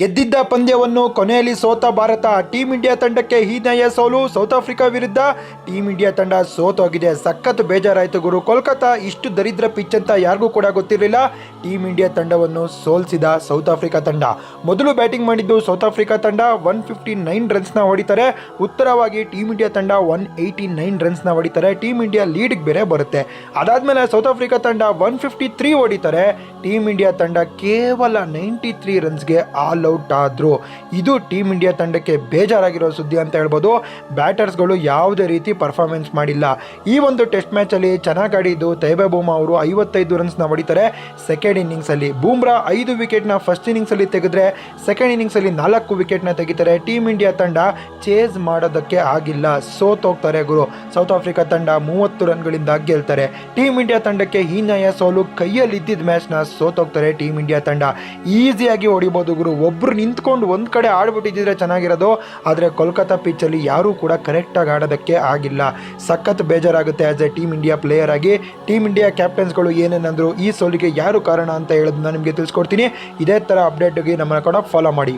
ಗೆದ್ದಿದ್ದ ಪಂದ್ಯವನ್ನು ಕೊನೆಯಲ್ಲಿ ಸೋತ ಭಾರತ ಟೀಂ ಇಂಡಿಯಾ ತಂಡಕ್ಕೆ ಹೀನಯ ಸೋಲು, ಸೌತ್ ಆಫ್ರಿಕಾ ವಿರುದ್ಧ ಟೀಂ ಇಂಡಿಯಾ ತಂಡ ಸೋತೋಗಿದೆ. ಸಖತ್ ಬೇಜಾರಾಯಿತು ಗುರು. ಕೋಲ್ಕತ್ತಾ ಇಷ್ಟು ದರಿದ್ರ ಪಿಚ್ ಅಂತ ಯಾರಿಗೂ ಕೂಡ ಗೊತ್ತಿರಲಿಲ್ಲ. ಟೀಂ ಇಂಡಿಯಾ ತಂಡವನ್ನು ಸೋಲಿಸಿದ ಸೌತ್ ಆಫ್ರಿಕಾ ತಂಡ. ಮೊದಲು ಬ್ಯಾಟಿಂಗ್ ಮಾಡಿದ್ದು ಸೌತ್ ಆಫ್ರಿಕಾ ತಂಡ ಒನ್ ಫಿಫ್ಟಿ ನೈನ್ ರನ್ಸ್ನ ಹೊಡಿತಾರೆ. ಉತ್ತರವಾಗಿ ಟೀಂ ಇಂಡಿಯಾ ತಂಡ ಒನ್ ಏಯ್ಟಿ ನೈನ್ ರನ್ಸ್ನ ಹೊಡಿತಾರೆ. ಟೀಂ ಇಂಡಿಯಾ ಲೀಡ್ಗೆ ಬೇರೆ ಬರುತ್ತೆ. ಅದಾದಮೇಲೆ ಸೌತ್ ಆಫ್ರಿಕಾ ತಂಡ ಒನ್ ಫಿಫ್ಟಿ ತ್ರೀ ಹೊಡಿತಾರೆ. ಟೀಂ ಇಂಡಿಯಾ ತಂಡ ಕೇವಲ ನೈಂಟಿ ತ್ರೀ ರನ್ಸ್ಗೆ ಆಲ್ ಔಟ್ ಆದರು. ಇದು ಟೀಮ್ ಇಂಡಿಯಾ ತಂಡಕ್ಕೆ ಬೇಜಾರಾಗಿರೋ ಸುದ್ದಿ ಅಂತ ಹೇಳ್ಬೋದು. ಬ್ಯಾಟರ್ಸ್ಗಳು ಯಾವುದೇ ರೀತಿ ಪರ್ಫಾರ್ಮೆನ್ಸ್ ಮಾಡಿಲ್ಲ. ಈ ಒಂದು ಟೆಸ್ಟ್ ಮ್ಯಾಚಲ್ಲಿ ಚೆನ್ನಾಗಿ ಆಡಿದ್ದು ತೈಬೆ ಬೂಮಾ ಅವರು ಐವತ್ತೈದು ರನ್ಸ್ನ ಹೊಡಿತಾರೆ. ಸೆಕೆಂಡ್ ಇನ್ನಿಂಗ್ಸಲ್ಲಿ ಬೂಮ್ರಾ ಐದು ವಿಕೆಟ್ನ ಫಸ್ಟ್ ಇನ್ನಿಂಗ್ಸಲ್ಲಿ ತೆಗೆದ್ರೆ ಸೆಕೆಂಡ್ ಇನ್ನಿಂಗ್ಸಲ್ಲಿ ನಾಲ್ಕು ವಿಕೆಟ್ನ ತೆಗಿತಾರೆ. ಟೀಮ್ ಇಂಡಿಯಾ ತಂಡ ಚೇಸ್ ಮಾಡೋದಕ್ಕೆ ಆಗಿಲ್ಲ. ಸೋತೋಗ್ತಾರೆ ಗುರು. ಸೌತ್ ಆಫ್ರಿಕಾ ತಂಡ ಮೂವತ್ತು ರನ್ಗಳಿಂದ ಗೆಲ್ತಾರೆ. ಟೀಮ್ ಇಂಡಿಯಾ ತಂಡಕ್ಕೆ ಹೀನಾಯ ಸೋಲು ಕೈಯಲ್ಲಿ ಇದ್ದಿದ್ದ ಮ್ಯಾಚ್ನ ಸೋತೋಗ್ತಾರೆ ಟೀಮ್ ಇಂಡಿಯಾ ತಂಡ. ಈಸಿಯಾಗಿ ಹೊಡಿಬೋದು ಗುರು. ಒಬ್ರು ನಿಂತ್ಕೊಂಡು ಒಂದು ಕಡೆ ಆಡ್ಬಿಟ್ಟಿದ್ರೆ ಚೆನ್ನಾಗಿರೋದು. ಆದರೆ ಕೋಲ್ಕತ್ತಾ ಪಿಚ್ಚಲ್ಲಿ ಯಾರೂ ಕೂಡ ಕರೆಕ್ಟಾಗಿ ಆಡೋದಕ್ಕೆ ಆಗಿಲ್ಲ. ಸಖತ್ ಬೇಜಾರಾಗುತ್ತೆ as a team India player ಆಗಿ. ಟೀಮ್ ಇಂಡಿಯಾ ಕ್ಯಾಪ್ಟನ್ಸ್ಗಳು ಏನೇನಂದ್ರು ಈ ಸೋಲಿಗೆ ಯಾರು ಕಾರಣ ಅಂತ ಹೇಳೋದನ್ನ ನಿಮಗೆ ತಿಳಿಸ್ಕೊಡ್ತೀನಿ. ಇದೇ ಥರ ಅಪ್ಡೇಟ್ಗೆ ನಮ್ಮನ್ನು ಕೂಡ ಫಾಲೋ ಮಾಡಿ.